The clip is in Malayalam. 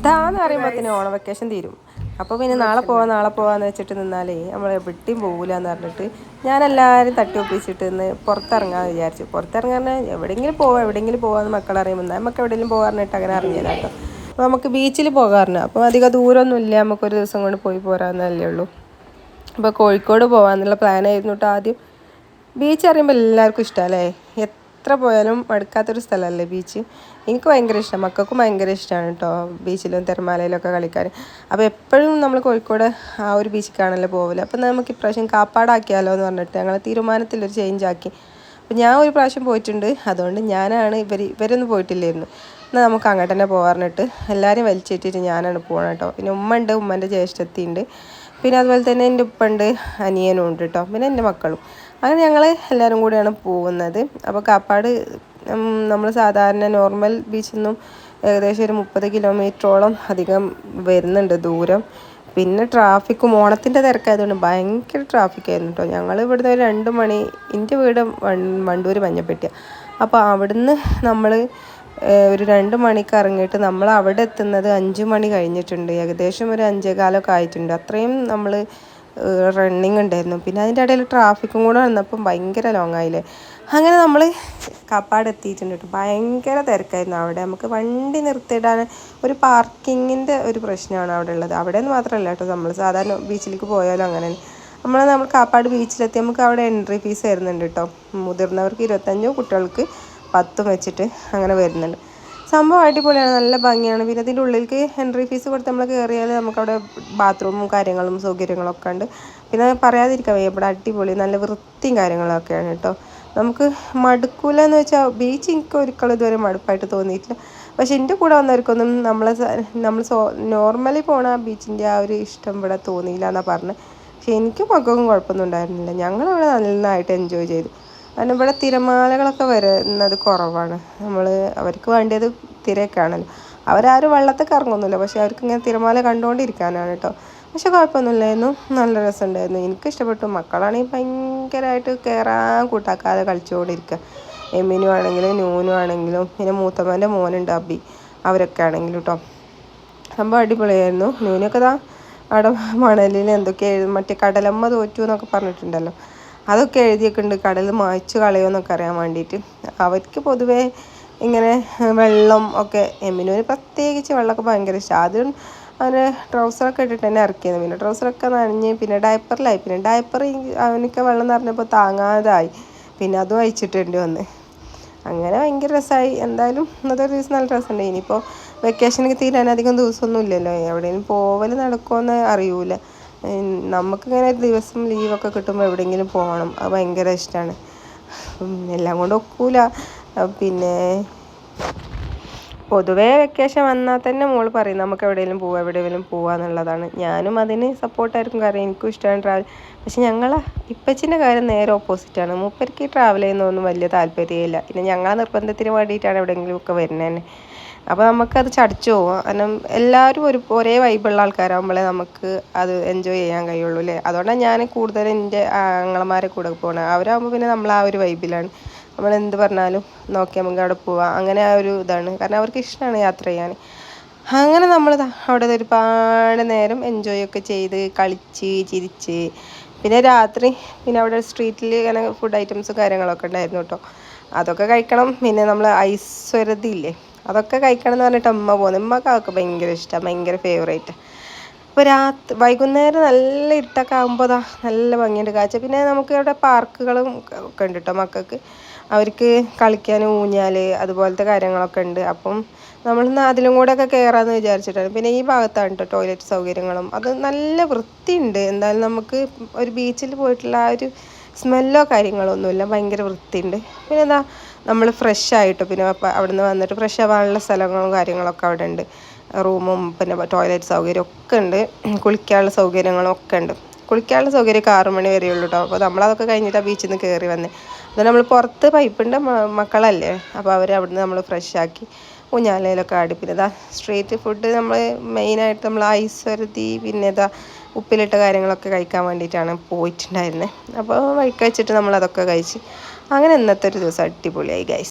ഇതാന്ന് പറയുമ്പോഴത്തേന് ഓണ വെക്കേഷൻ തീരും. അപ്പോൾ പിന്നെ നാളെ പോവാം നാളെ പോവാന്ന് വെച്ചിട്ട് നിന്നാലേ നമ്മളെ എവിടെയും പോകില്ല എന്ന് പറഞ്ഞിട്ട് ഞാൻ എല്ലാവരും തട്ടി ഒപ്പിച്ചിട്ട് ഇന്ന് പുറത്തിറങ്ങാമെന്ന് വിചാരിച്ചു. പുറത്തിറങ്ങാൻ എവിടെങ്കിലും പോവാം എവിടെങ്കിലും പോവാന്ന് മക്കൾ അറിയുമ്പോൾ നമുക്ക് എവിടെയെങ്കിലും പോകാറിനിട്ട് അങ്ങനെ അറിഞ്ഞില്ല കേട്ടോ. അപ്പോൾ നമുക്ക് ബീച്ചിൽ പോകാറുണ്ട് അപ്പോൾ അധികം ഇല്ല നമുക്കൊരു ദിവസം കൊണ്ട് പോയി പോരാന്നല്ലേ ഉള്ളൂ. അപ്പോൾ കോഴിക്കോട് പോവാന്നുള്ള പ്ലാൻ ആയിരുന്നു കേട്ടോ ആദ്യം. ബീച്ച് അറിയുമ്പോൾ എല്ലാവർക്കും ഇഷ്ടമല്ലേ എത്ര പോയാലും മടുക്കാത്തൊരു സ്ഥലമല്ലേ ബീച്ച് എനിക്ക് ഭയങ്കര ഇഷ്ടമാണ് മക്കൾക്കും ഭയങ്കര ഇഷ്ടമാണ് കേട്ടോ ബീച്ചിലും തിരമാലയിലൊക്കെ കളിക്കാൻ. അപ്പോൾ എപ്പോഴും നമ്മൾ കോഴിക്കോട് ആ ഒരു ബീച്ചിലേക്കാണല്ലോ പോവില്ല അപ്പോൾ നമുക്ക് ഇപ്രാവശ്യം കാപ്പാടാക്കിയാലോ എന്ന് പറഞ്ഞിട്ട് ഞങ്ങൾ തീരുമാനത്തിലൊരു ചേഞ്ച് ആക്കി. അപ്പോൾ ഞാൻ ഒരു പ്രാവശ്യം പോയിട്ടുണ്ട്. അതുകൊണ്ട് ഞാനാണ് ഇവർ ഇവരൊന്നും പോയിട്ടില്ലായിരുന്നു. എന്നാൽ നമുക്ക് അങ്ങോട്ട് തന്നെ പോകാറിനിട്ട് എല്ലാവരും വലിച്ചേറ്റിട്ട് ഞാനാണ് പോകണം കേട്ടോ പിന്നെ ഉമ്മ ഉണ്ട് ഉമ്മന്റെ ജ്യേഷ്ഠത്തി ഉണ്ട്. പിന്നെ അതുപോലെ തന്നെ എന്റെ ഉപ്പുണ്ട് അനിയനും ഉണ്ട് കേട്ടോ പിന്നെ എന്റെ മക്കളും. അങ്ങനെ ഞങ്ങൾ എല്ലാവരും കൂടിയാണ് പോകുന്നത്. അപ്പോൾ കാപ്പാട് നമ്മൾ സാധാരണ നോർമൽ ബീച്ചിൽ നിന്നും ഏകദേശം ഒരു മുപ്പത് കിലോമീറ്ററോളം അധികം വരുന്നുണ്ട് ദൂരം. പിന്നെ ട്രാഫിക്കും ഓണത്തിന്റെ തിരക്കായതുകൊണ്ട് ഭയങ്കര ട്രാഫിക്കായിരുന്നു കേട്ടോ ഞങ്ങൾ ഇവിടുന്ന് ഒരു രണ്ട് മണി എന്റെ വീട് വണ്ടൂർ മഞ്ഞപ്പെട്ടിയാണ് അപ്പോൾ അവിടുന്ന് നമ്മൾ ഒരു രണ്ട് മണിക്ക് ഇറങ്ങിയിട്ട് നമ്മൾ അവിടെ എത്തുന്നത് അഞ്ച് മണി കഴിഞ്ഞിട്ടുണ്ട്. ഏകദേശം ഒരു അഞ്ചേകാലമൊക്കെ ആയിട്ടുണ്ട്. അത്രയും നമ്മൾ റണ്ണിങ് ഉണ്ടായിരുന്നു. പിന്നെ അതിന്റെ ഇടയിൽ ട്രാഫിക്കും കൂടെ വന്നപ്പം ഭയങ്കര ലോങ് ആയില്ലേ. അങ്ങനെ നമ്മൾ കാപ്പാട് എത്തിയിട്ടുണ്ട് കേട്ടോ. ഭയങ്കര തിരക്കായിരുന്നു അവിടെ. നമുക്ക് വണ്ടി നിർത്തിയിടാൻ ഒരു പാർക്കിങ്ങിന്റെ ഒരു പ്രശ്നമാണ് അവിടെ ഉള്ളത്. അവിടെ നിന്ന് മാത്രമല്ല കേട്ടോ. നമ്മൾ സാധാരണ ബീച്ചിലേക്ക് പോയാലും അങ്ങനെ നമ്മൾ നമ്മൾ കാപ്പാട് ബീച്ചിലെത്തി നമുക്ക് അവിടെ എൻട്രി ഫീസ് വരുന്നുണ്ട് കേട്ടോ. മുതിർന്നവർക്ക് ഇരുപത്തഞ്ചും കുട്ടികൾക്ക് പത്തും വെച്ചിട്ട് അങ്ങനെ വരുന്നുണ്ട്. സംഭവം അടിപൊളിയാണ് നല്ല ഭംഗിയാണ്. പിന്നെ അതിന്റെ ഉള്ളിലേക്ക് എൻട്രി ഫീസ് കൊടുത്ത് നമ്മൾ കയറിയാൽ നമുക്കവിടെ ബാത്റൂമും കാര്യങ്ങളും സൗകര്യങ്ങളും ഒക്കെ ഉണ്ട്. പിന്നെ പറയാതിരിക്കാൻ വയ്യ ഇവിടെ അടിപൊളി നല്ല വൃത്തിയും കാര്യങ്ങളൊക്കെയാണ് കേട്ടോ നമുക്ക് മടുക്കൂല എന്ന് വെച്ചാൽ ബീച്ച് എനിക്ക് ഒരിക്കലും ഇതുവരെ മടുപ്പായിട്ട് തോന്നിയിട്ടില്ല. പക്ഷെ എന്റെ കൂടെ വന്നവർക്കൊന്നും നമ്മളെ നമ്മൾ സോ നോർമലി പോണ ബീച്ചിന്റെ ആ ഒരു ഇഷ്ടം ഇവിടെ തോന്നിയില്ല എന്നാണ് പറഞ്ഞത് പക്ഷെ എനിക്കും മക്കൾക്കും കുഴപ്പമൊന്നും ഉണ്ടായിരുന്നില്ല. ഞങ്ങളിവിടെ നന്നായിട്ട് എൻജോയ് ചെയ്തു. കാരണം ഇവിടെ തിരമാലകളൊക്കെ വരുന്നത് കുറവാണ്. നമ്മൾ അവർക്ക് വേണ്ടിയത് തിരക്കാണല്ലോ അവരാരും വെള്ളത്തിൽ കറങ്ങൊന്നുമില്ല പക്ഷെ അവർക്ക് ഇങ്ങനെ തിരമാല കണ്ടുകൊണ്ടിരിക്കാനാണ് കേട്ടോ. പക്ഷെ കുഴപ്പമൊന്നുമില്ലായിരുന്നു. നല്ല രസമുണ്ടായിരുന്നു. എനിക്ക് ഇഷ്ടപ്പെട്ടു. മക്കളാണെങ്കിൽ ഭയങ്കരമായിട്ട് കയറാൻ കൂട്ടാക്കാതെ കളിച്ചുകൊണ്ടിരിക്കുക. എമ്മിനു ആണെങ്കിലും നൂനു ആണെങ്കിലും. പിന്നെ മൂത്തമ്മന്റെ മോനുണ്ട് അബി. അവരൊക്കെ ആണെങ്കിലും കേട്ടോ. സംഭവം അടിപൊളിയായിരുന്നു. നൂനൊക്കെ ദാ അവിടെ മണലിൽ എന്തൊക്കെ മറ്റേ കടലമ്മ തോറ്റു എന്നൊക്കെ പറഞ്ഞിട്ടുണ്ടല്ലോ. അതൊക്കെ എഴുതിയൊക്കെ ഉണ്ട്. കടൽ മായ്ച്ചു കളയുമെന്നൊക്കെ അറിയാൻ വേണ്ടിയിട്ട്. അവർക്ക് പൊതുവേ ഇങ്ങനെ വെള്ളം ഒക്കെ എമ്മിനൊരു പ്രത്യേകിച്ച് വെള്ളമൊക്കെ ഭയങ്കര ഇഷ്ടമാണ് ആദ്യം അവന് ട്രൗസറൊക്കെ ഇട്ടിട്ട് തന്നെ ഇറക്കിയത് പിന്നെ ട്രൗസറൊക്കെ നനഞ്ഞ് പിന്നെ ഡയപ്പറിലായി പിന്നെ ഡയപ്പർ അവനൊക്കെ വെള്ളം നിറഞ്ഞപ്പോൾ താങ്ങാതായി. പിന്നെ അതും അയച്ചിട്ടുണ്ട് വന്ന്. അങ്ങനെ ഭയങ്കര രസമായി എന്തായാലും ഇന്നത്തെ ഒരു ദിവസം നല്ല രസമുണ്ട്. ഇനിയിപ്പോൾ വെക്കേഷനൊക്കെ തീരാൻ അധികം ദിവസമൊന്നും ഇല്ലല്ലോ എവിടെയെങ്കിലും പോവൽ നടക്കുമെന്ന് അറിയൂല. നമുക്കിങ്ങനെ ദിവസം ലീവൊക്കെ കിട്ടുമ്പോൾ എവിടെയെങ്കിലും പോകണം അത് ഭയങ്കര ഇഷ്ടമാണ് എല്ലാം കൊണ്ട് ഒക്കൂല. പിന്നെ പൊതുവേ വെക്കേഷൻ വന്നാൽ തന്നെ മോൾ പറയും നമുക്ക് എവിടെയെങ്കിലും പോവാം എവിടെയെങ്കിലും പോവാന്നുള്ളതാണ് ഞാനും അതിന് സപ്പോർട്ടായിരിക്കും കാരണം എനിക്കും ഇഷ്ടമാണ് ട്രാവൽ പക്ഷെ ഞങ്ങൾ ഇപ്പച്ചിന്റെ കാര്യം നേരെ ഓപ്പോസിറ്റാണ് മൂപ്പർക്ക് ട്രാവൽ ചെയ്യുന്നതൊന്നും വലിയ താല്പര്യമില്ല പിന്നെ ഞങ്ങളെ നിർബന്ധത്തിന് വേണ്ടിയിട്ടാണ് എവിടെയെങ്കിലും ഒക്കെ വരുന്നത് അപ്പോൾ നമുക്കത് ചടച്ചു പോവാം കാരണം എല്ലാവരും ഒരു ഒരേ വൈബുള്ള ആൾക്കാരാകുമ്പോഴേ നമുക്ക് അത് എൻജോയ് ചെയ്യാൻ കഴിയുള്ളൂ അല്ലേ അതുകൊണ്ടാണ് ഞാൻ കൂടുതൽ എന്റെ ആങ്ങളമാരെ കൂടെ പോകണത് അവരാകുമ്പോൾ പിന്നെ നമ്മൾ ആ ഒരു വൈബിലാണ് നമ്മൾ എന്ത് പറഞ്ഞാലും നോക്കി നമുക്ക് അവിടെ പോവാം. അങ്ങനെ ആ ഒരു ഇതാണ്. കാരണം അവർക്ക് ഇഷ്ടമാണ് യാത്ര ചെയ്യാൻ. അങ്ങനെ നമ്മൾ അവിടെ ഒരുപാട് നേരം എൻജോയ് ഒക്കെ ചെയ്ത് കളിച്ച് ചിരിച്ച്. പിന്നെ രാത്രി പിന്നെ അവിടെ സ്ട്രീറ്റിൽ ഇങ്ങനെ ഫുഡ് ഐറ്റംസും കാര്യങ്ങളൊക്കെ ഉണ്ടായിരുന്നു കേട്ടോ അതൊക്കെ കഴിക്കണം. പിന്നെ നമ്മൾ ഐശ്വരതി ഇല്ലേ? അതൊക്കെ കഴിക്കണം എന്ന് പറഞ്ഞിട്ട് അമ്മ പോകുന്നത് ഉമ്മക്ക് അതൊക്കെ ഭയങ്കര ഇഷ്ടമാണ് ഭയങ്കര ഫേവറേറ്റ് അപ്പോൾ രാത്രി വൈകുന്നേരം നല്ല ഇരുട്ടൊക്കെ ആകുമ്പോൾ നല്ല ഭംഗിയുണ്ട് കാഴ്ച. പിന്നെ നമുക്ക് ഇവിടെ പാർക്കുകളും ഒക്കെ ഉണ്ട് കേട്ടോ മക്കൾക്ക്. അവർക്ക് കളിക്കാൻ ഊഞ്ഞാൽ അതുപോലത്തെ കാര്യങ്ങളൊക്കെ ഉണ്ട്. അപ്പം നമ്മൾ അതിലും കൂടെ ഒക്കെ കയറാമെന്ന് വിചാരിച്ചിട്ടാണ്. പിന്നെ ഈ ഭാഗത്താണ് കേട്ടോ ടോയ്ലറ്റ് സൗകര്യങ്ങളും. അത് നല്ല വൃത്തിയുണ്ട്. എന്തായാലും നമുക്ക് ഒരു ബീച്ചിൽ പോയിട്ടുള്ള ആ ഒരു സ്മെല്ലോ കാര്യങ്ങളൊന്നുമില്ല ഭയങ്കര വൃത്തിയുണ്ട്. പിന്നെ എന്താ നമ്മൾ ഫ്രഷ് ആയിട്ട് പിന്നെ അവിടെ നിന്ന് വന്നിട്ട് ഫ്രഷ് ആവാനുള്ള സ്ഥലങ്ങളും കാര്യങ്ങളൊക്കെ അവിടെ ഉണ്ട് റൂമും പിന്നെ ടോയ്ലറ്റ് സൗകര്യം ഒക്കെ ഉണ്ട്. കുളിക്കാനുള്ള സൗകര്യങ്ങളും ഒക്കെ ഉണ്ട്. കുളിക്കാനുള്ള സൗകര്യം ആറ് മണി വരെ ഉള്ളൂ കേട്ടോ അപ്പോൾ നമ്മളതൊക്കെ കഴിഞ്ഞിട്ട് ആ ബീച്ചിൽ നിന്ന് കയറി വന്നേ. അത് നമ്മൾ പുറത്ത് പൈപ്പിന്റെ മക്കളല്ലേ? അപ്പോൾ അവർ അവിടുന്ന് നമ്മൾ ഫ്രഷ് ആക്കി ഊഞ്ഞാലയിലൊക്കെ ആടി. പിന്നെ ഇതാ സ്ട്രീറ്റ് ഫുഡ് നമ്മൾ മെയിനായിട്ട് നമ്മൾ ഐസ് വരുത്തി പിന്നെ ഇതാ ഉപ്പിലിട്ട കാര്യങ്ങളൊക്കെ കഴിക്കാൻ വേണ്ടിയിട്ടാണ് പോയിട്ടുണ്ടായിരുന്നത് അപ്പോൾ വഴിക്ക് വെച്ചിട്ട് നമ്മൾ അതൊക്കെ കഴിച്ച് അങ്ങനെ ഇന്നത്തെ ഒരു ദിവസം അടിപൊളിയായി ഗൈസ്